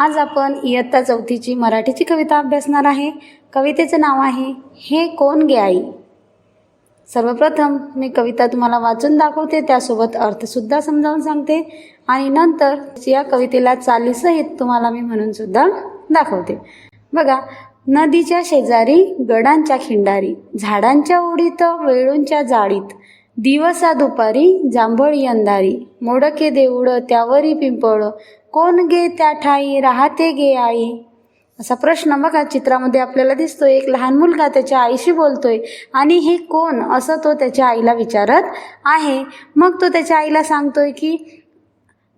आज आपण इयत्ता चौथीची मराठीची कविता अभ्यासणार आहे. कवितेचं नाव आहे हे कोण गे आई? सर्वप्रथम मी कविता तुम्हाला वाचून दाखवते त्यासोबत अर्थसुद्धा समजावून सांगते आणि नंतर या कवितेला चालीसहित तुम्हाला मी म्हणूनसुद्धा दाखवते. बघा नदीच्या शेजारी गडांच्या खिंडारी झाडांच्या ओढीत वेळूंच्या जाळीत दिवसा दुपारी जांभळी अंधारी. मोडके देऊळ त्यावरी पिंपळ कोण गे त्या ठाई राहते गे आई? असा प्रश्न बघा चित्रामध्ये आपल्याला दिसतो एक लहान मुलगा त्याच्या आईशी बोलतोय आणि हे कोण? असं तो त्याच्या आईला विचारत आहे. मग तो त्याच्या आईला सांगतोय की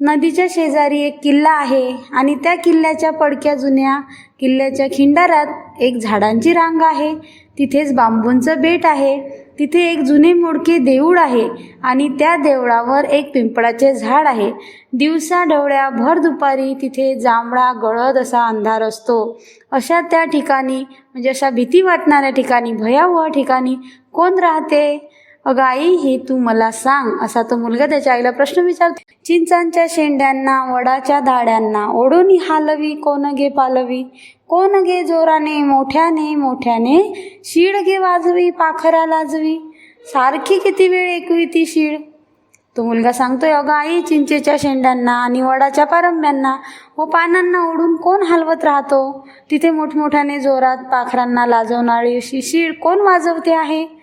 नदीच्या शेजारी एक किल्ला आहे आणि त्या किल्ल्याच्या पडक्या जुन्या किल्ल्याच्या खिंडारात एक झाडांची रांग आहे. तिथेच बांबूंचं बेट आहे. तिथे एक जुने मोडके देऊळ आहे आणि त्या देवळावर एक पिंपळाचे झाड आहे. दिवसा डवळ्या भर दुपारी तिथे जांभळा गळद असा अंधार असतो. अशा त्या ठिकाणी म्हणजे अशा भीती वाटणाऱ्या ठिकाणी भयावह ठिकाणी कोण राहते? अगं आई हे तू मला सांग असा तो मुलगा त्याच्या आईला प्रश्न विचारतो. चिंचांच्या शेंड्यांना वडाच्या धाड्यांना ओढून हालवी कोण घे पालवी? कोण गे जोराने मोठ्याने मोठ्याने शीळ घे वाजवी पाखरा लाजवी? सारखी किती वेळ ऐकवी ती शीळ तो मुलगा सांगतोय अगं आई चिंचेच्या शेंड्यांना आणि वडाच्या पारंब्यांना व पानांना ओढून कोण हलवत राहतो? तिथे मोठमोठ्याने जोरात पाखरांना लाजवणारी अशी शीड कोण वाजवते आहे?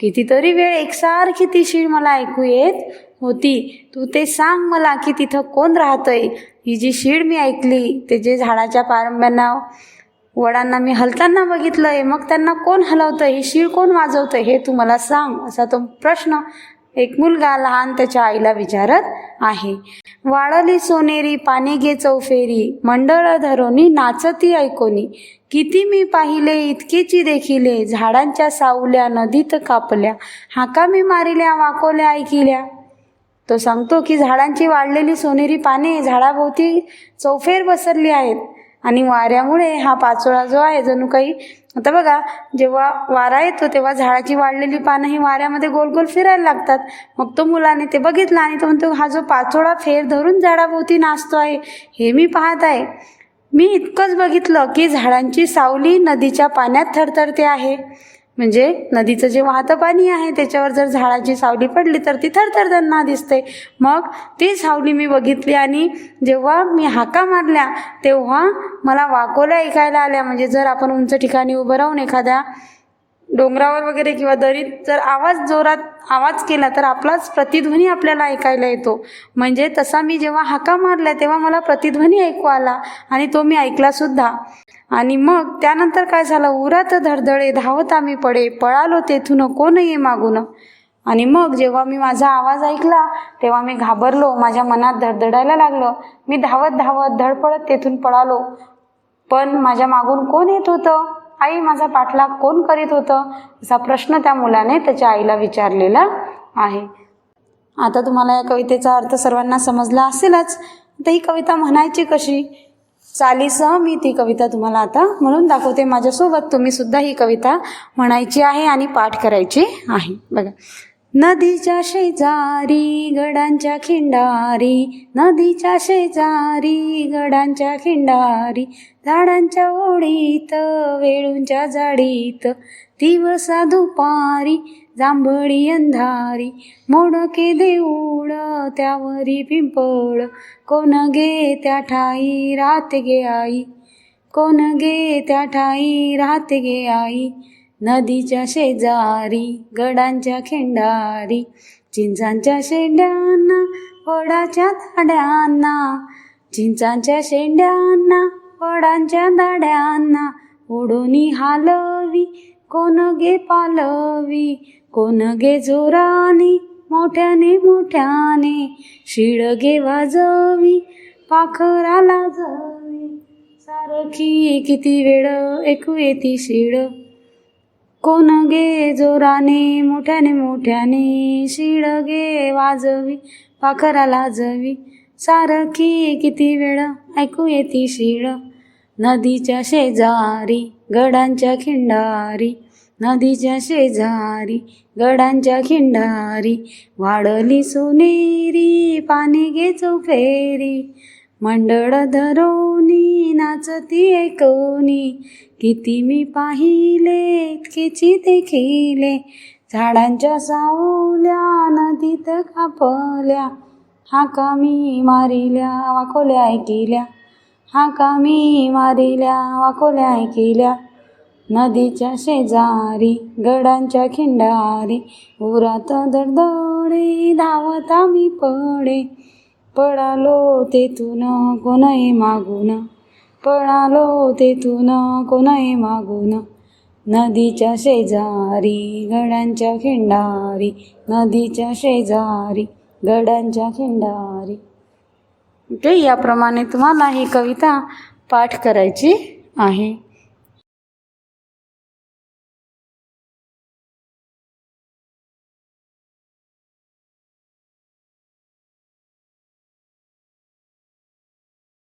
कितीतरी वेळ एकसारखी ती शीळ मला ऐकू येत होती. तू ते सांग मला की तिथं कोण राहतंय? ही जी शीळ मी ऐकली ते जे झाडाच्या पारंब्यांना वडांना मी हलताना बघितलंय मग त्यांना कोण हलवतं? हे शीळ कोण वाजवतं? हे तू मला सांग असा तो प्रश्न एक मुलगा लहान त्याच्या आईला विचारत आहे. वाळली सोनेरी पाणी घे चौफेरी मंडळ धरोनी नाचती ऐकोनी. किती मी पाहिले इतकेची देखिले. झाडांच्या सावल्या नदीत कापल्या. हाका मी मारिल्या वाकोल्या ऐकिल्या. तो सांगतो की झाडांची वाढलेली सोनेरी पाने झाडाभोवती चौफेर पसरली आहेत. आणि वाऱ्यामुळे हा पाचोळा जो आहे जणू काही आता बघा जेव्हा वारा येतो तेव्हा झाडाची वाढलेली पानं ही वाऱ्यामध्ये गोल गोल फिरायला लागतात. मग तो मुलाने ते बघितलं आणि तो म्हणतो हा जो पाचोळा फेर धरून झाडाभोवती नाचतो आहे हे मी पाहत आहे. मी इतकंच बघितलं की झाडांची सावली नदीच्या पाण्यात थरथरते आहे. म्हणजे नदीचं जे वाहतं पाणी आहे त्याच्यावर जर झाडाची सावली पडली तर ती थरथर त्यांना दिसते. मग ती सावली मी बघितली आणि जेव्हा मी हाका मारल्या तेव्हा मला वाकोल्या ऐकायला आल्या. म्हणजे जर आपण उंच ठिकाणी उभं राहून एखाद्या डोंगरावर वगैरे किंवा दरीत जर आवाज जोरात आवाज केला तर आपलाच प्रतिध्वनी आपल्याला ऐकायला येतो. म्हणजे तसा मी जेव्हा हाका मारल्या तेव्हा मला प्रतिध्वनी ऐकू आला आणि तो मी ऐकलासुद्धा आणि मग त्यानंतर काय झालं? उरात धडधडे धावत आम्ही पडे. पळालो तेथून कोण ये मागून. आणि मग जेव्हा मी माझा आवाज ऐकला तेव्हा मी घाबरलो. माझ्या मनात धडधडायला लागलं. मी धावत धावत धडपडत तेथून पळालो. पण माझ्या मागून कोण येत होतं? आई माझा पाठलाग कोण करीत होतं? असा प्रश्न त्या मुलाने त्याच्या आईला विचारलेला आहे. आता तुम्हाला या कवितेचा अर्थ सर्वांना समजला असेलच. तर ही कविता म्हणायची कशी? चालीसह मी ती कविता तुम्हाला आता म्हणून दाखवते. माझ्यासोबत तुम्ही सुद्धा ही कविता म्हणायची आहे आणि पाठ करायची आहे. बघा. नदीच्या शेजारी गडांच्या खिंडारी नदीच्या शेजारी गडांच्या खिंडारी झाडांच्या ओढीत वेळूंच्या जाडीत दिवसा दुपारी जांभळी अंधारी मोडके देऊळ त्यावरी पिंपळ कोण गे त्या ठाई रात गे आई कोण गे त्या ठाई रात गे आई नदीच्या शेजारी गडांच्या खिंडारी चिंचांच्या शेंड्यांना वडाच्या धाड्यांना चिंचांच्या शेंड्यांना वडांच्या दाड्यांना ओढोनी हालवी कोण गे पालवी कोण गे जोराने मोठ्याने मोठ्याने शिळ गे वाजवी पाखरा लाजवी सारखी किती वेळ ऐकू येती शिळ. कोण गे जोराने मोठ्याने मोठ्याने शिळ गे वाजवी पाखरा लाजवी. सारखी किती वेळ ऐकू येती शिळ. नदीच्या शेजारी गडांच्या खिंडारी. नदीच्या शेजारी गडांच्या खिंडारी. वाढली सोनेरी पाणी गे चौफेरी. मंडळ धरोनी नाचती कोणी किती मी पाहिले किती देखिले. झाडांच्या सावल्या नदीत कापल्या. हाका मी मारिल्या वाकोल्या ऐकिल्या. हाका मी मारिल्या वाकोल्या ऐकिल्या. नदीच्या शेजारी गडांच्या खिंडारी उरात दडदडे धावता मी पडे. पडालो तेथून कोणही मागून. पळालो तेथून कोणही मागून? नदीच्या शेजारी गडांच्या खिंडारी नदीच्या शेजारी गडांच्या खिंडारी. ओके याप्रमाणे तुम्हाला ही कविता पाठ करायची आहे.